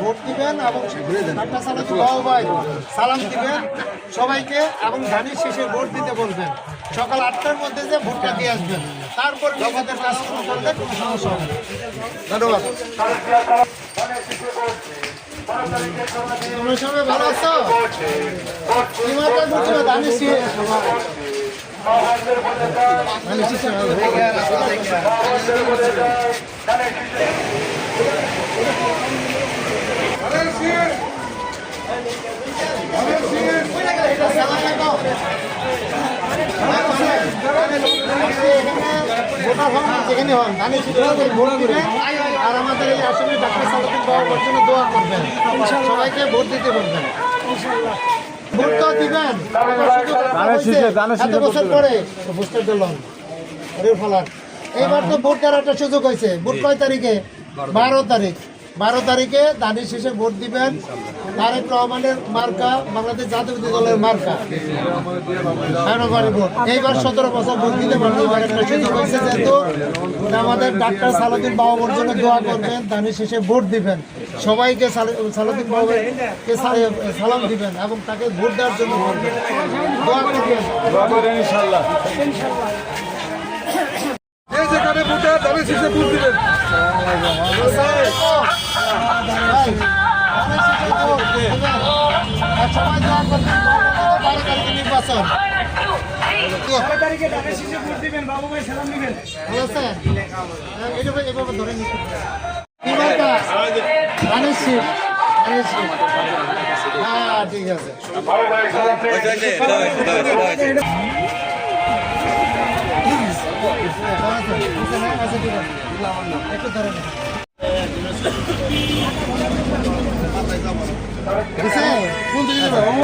Vote দিবেন এবং সালাম দিবেন সবাইকে এবং ধানের শীষে ভোট দিতে বলবেন সকাল আটটার মধ্যে যে ভোটটা দিয়ে আসবেন তারপর নিজেদের কাজ করলে কোনো সমস্যা হবে ধন্যবাদ। ভালো আছো কি মার্কায় ভোট দিবে ধানের শীষ ধানের শীষে যেখানে হন ধানের শীষে ভোট দিবেন আর আমাদের এই আসলে ডাক্তার সালাদিন বাবার জন্য দোয়া করবেন। সবাইকে ভোট দিতে বলবেন। ভোট তো দিবেন এত বছর পরে বুস্টার দিলাম ফলার এইবার তো ভোট দেওয়ার একটা সুযোগ হয়েছে। ভোট কয় তারিখে? বারো তারিখ। বারো তারিখে দানের শেষে ভোট দিবেন। তারেক রহমানের মার্কা বাংলাদেশ জাতীয়বাদী দলের মার্কা। এইবার সতেরো বছর ভোট দিতে হয়েছে যেহেতু আমাদের ডাক্তার সালাদিন বাবুর জন্য দোয়া করবেন দানের শেষে ভোট দিবেন। সবাইকে সালাদিন বাবুকে সালাম দিবেন এবং তাকে ভোট দেওয়ার জন্য দোয়া করবেন। যে যেখানে ভোটে ধানের শীষে ভোট দিবেন। তারিখে ভোট দিবেন বাবু ভাই সালাম দিবেন। ঠিক আছে। একটু কোন দিকে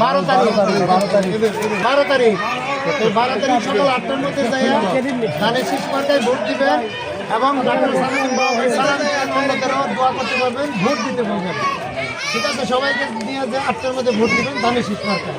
বারো তারিখ বারো তারিখ। বারো তারিখ। বারো তারিখ সকাল আটটার মধ্যে যাইয়া ধানের শীষ মার্কায় ভোট দিবেন এবং ডাক্তার সালাম দোয়া করতে পারবেন ভোট দিতে পারবেন। ঠিক আছে সবাইকে দিয়ে যে আটটার মধ্যে ভোট দিবেন ধানের শীষ মার্কায়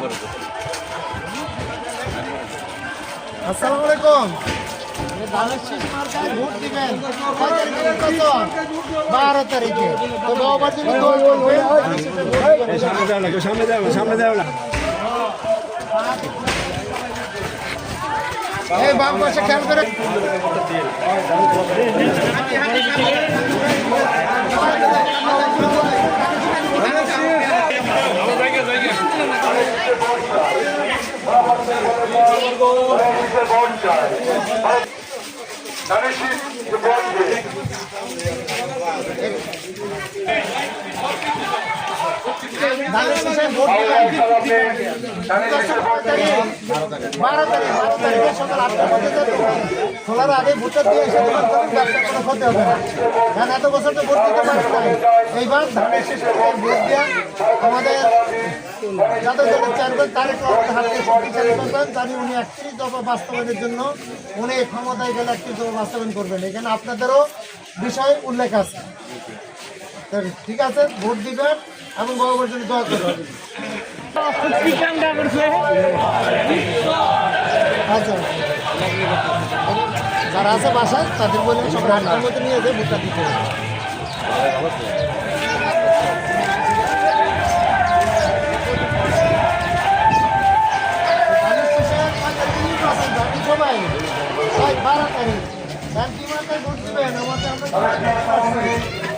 তারিখে নির্বাচন বারো তারিখে। দোয়া করবেন ধানের শীষে ভোট দিবেন। এই বাম পাশে খেয়াল করে। ভোট চাই ধানের শীষে ভোট দে ধানের শীষে ভোট দিবেন আগে দিয়ে ব্যবসা কোনো হবে না কারণ এত বছর তো ভোট দিতে এইবার শীষে ভোট আমাদের যাদের করবেন জানি উনি বাস্তবায়নের জন্য উনি ক্ষমতায় গেলে দফা বাস্তবায়ন করবেন এখানে আপনাদেরও বিষয় উল্লেখ আছে ঠিক আছে ভোট দিবেন এবং বড় জন্য দোয়া করবেন আচ্ছা। যারা আছে বাসায় তাদের বলে সবাই আটটার মধ্যে নিয়ে যেয়ে ভোটটা দিতে হবে। সবাই মাথায় ভোট দিবেন আমাদের আমরা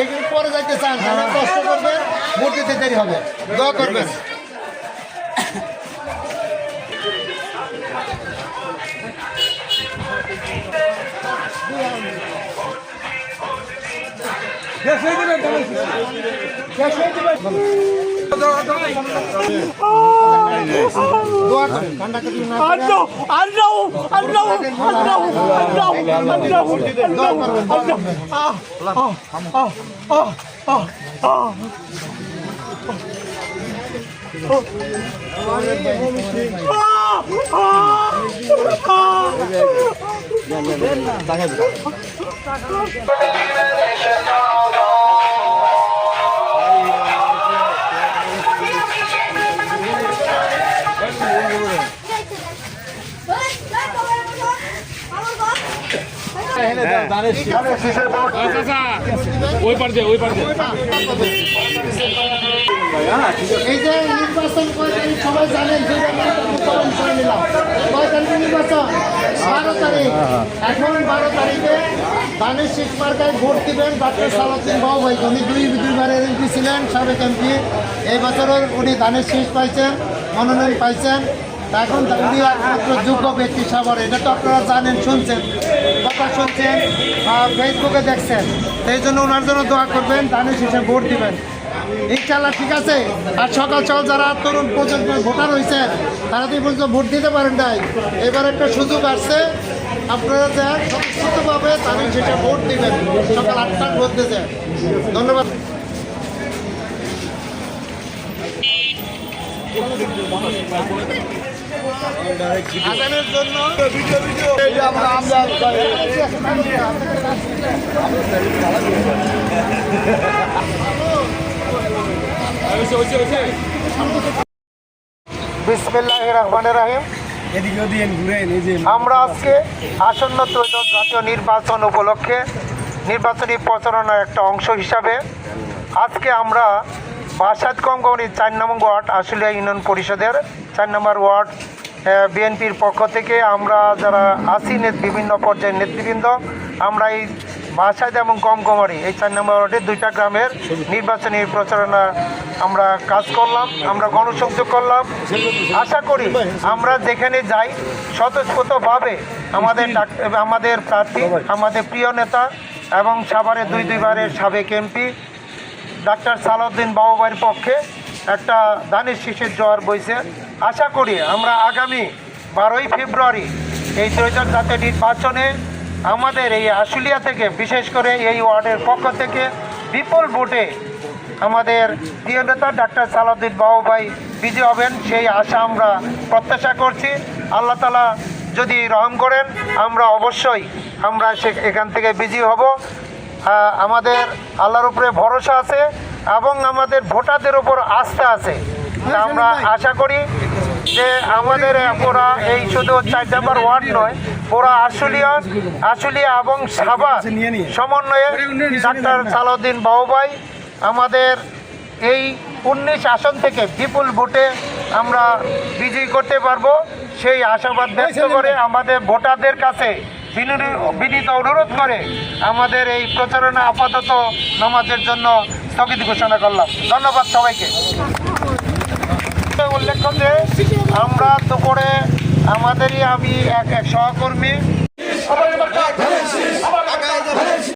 এগুলো পরে যাইতে চান তাহলে কষ্ট করবেন ভোট দিতে দেরি হবে। দোয়া করবেন। দেশে দিবেন ধানের শীষে। দোয়া করেন ঠান্ডা কাটি না দিন। এই যে নির্বাচন সবাই জানেন দুই সবাই করে নিলাম। কয় তারিখে নির্বাচন বারো তারিখ। এখন বারো তারিখে ধানের শেষ মার্কায় ভোট দিবেন ডক্টর সালাউদ্দিন বাবু ভাই। উনি দুই দুইবারের এমপি ছিলেন সাবেক এমপি। এই বছরও উনি ধানের শেষ পাইছেন মনোনয়ন পাইছেন। এখন তা উনি একমাত্র যোগ্য ব্যক্তি সবার, এটা তো আপনারা জানেন, শুনছেন, কথা শুনছেন ফেসবুকে দেখছেন। সেই জন্য ওনার জন্য দোয়া করবেন ধানের শেষে ভোট দিবেন। ইনশাল্লাহ ঠিক আছে? আর সকাল সকাল যারা তরুণ প্রজন্ম ভোটার হয়েছে তারা তো পর্যন্ত ভোট দিতে পারেন নাই। এবার একটা সুযোগ আসছে, আপনারা যা স্বতঃস্ফূর্তভাবে তাদের সেটা ভোট দিবেন, সকাল আটটার মধ্যে যে। ধন্যবাদ। জন্য আমরা আজকে আসন্ন ত্রয়োদশ জাতীয় নির্বাচন উপলক্ষে নির্বাচনী প্রচারণার একটা অংশ হিসাবে আজকে আমরা বাসাদ কমগৌড়ি চার নম্বর ওয়ার্ড আশুলিয়া ইউনিয়ন পরিষদের চার নম্বর ওয়ার্ড বিএনপির পক্ষ থেকে আমরা যারা আছি বিভিন্ন পর্যায়ের নেতৃবৃন্দ, আমরা এই বাসাদ এবং কমকমারি এই চার নম্বর ওয়ার্ডে দুইটা গ্রামের নির্বাচনী প্রচারণা আমরা কাজ করলাম, আমরা গণসংযোগ করলাম। আশা করি আমরা যেখানে যাই, স্বতঃস্ফূর্তভাবে আমাদের আমাদের প্রার্থী, আমাদের প্রিয় নেতা এবং সাভারে দুই দুইবারের সাবেক এমপি, ডাক্তার সালাউদ্দিন বাবুবাড়ির পক্ষে একটা দানের শীষের জ্বর বইছে। আশা করি আমরা আগামী বারোই ফেব্রুয়ারি এই ত্রয়োদশ জাতীয় নির্বাচনে আমাদের এই আশুলিয়া থেকে, বিশেষ করে এই ওয়ার্ডের পক্ষ থেকে বিপুল ভোটে আমাদের প্রিয় নেতা ডাক্তার সালাউদ্দিন বাবু ভাই বিজয় হবেন। সেই আশা আমরা প্রত্যাশা করছি। আল্লাহ তালা যদি রহম করেন, আমরা অবশ্যই আমরা সে এখান থেকে বিজয়ী হব। আমাদের আল্লাহর উপরে ভরসা আছে এবং আমাদের ভোটারদের উপর আস্থা আছে। আমরা আশা করি যে আমাদের ওরা এই শুধু চার নাম্বার ওয়ার্ড নয় পুরা আশুলিয়া আশুলিয়া এবং সাবা সমন্বয়ে ডাক্তার সালাউদ্দিন বাবুভাই আমাদের এই উনিশ আসন থেকে বিপুল ভোটে আমরা বিজয়ী করতে পারব। সেই আশাবাদ ব্যক্ত করে আমাদের ভোটারদের কাছে বিনীত অনুরোধ করে আমাদের এই প্রচারণা আপাতত নামাজের জন্য স্থগিত ঘোষণা করলাম। ধন্যবাদ সবাইকে। উল্লেখ্য যে আমরা দুপুরে আমাদেরই আমি এক এক সহকর্মী।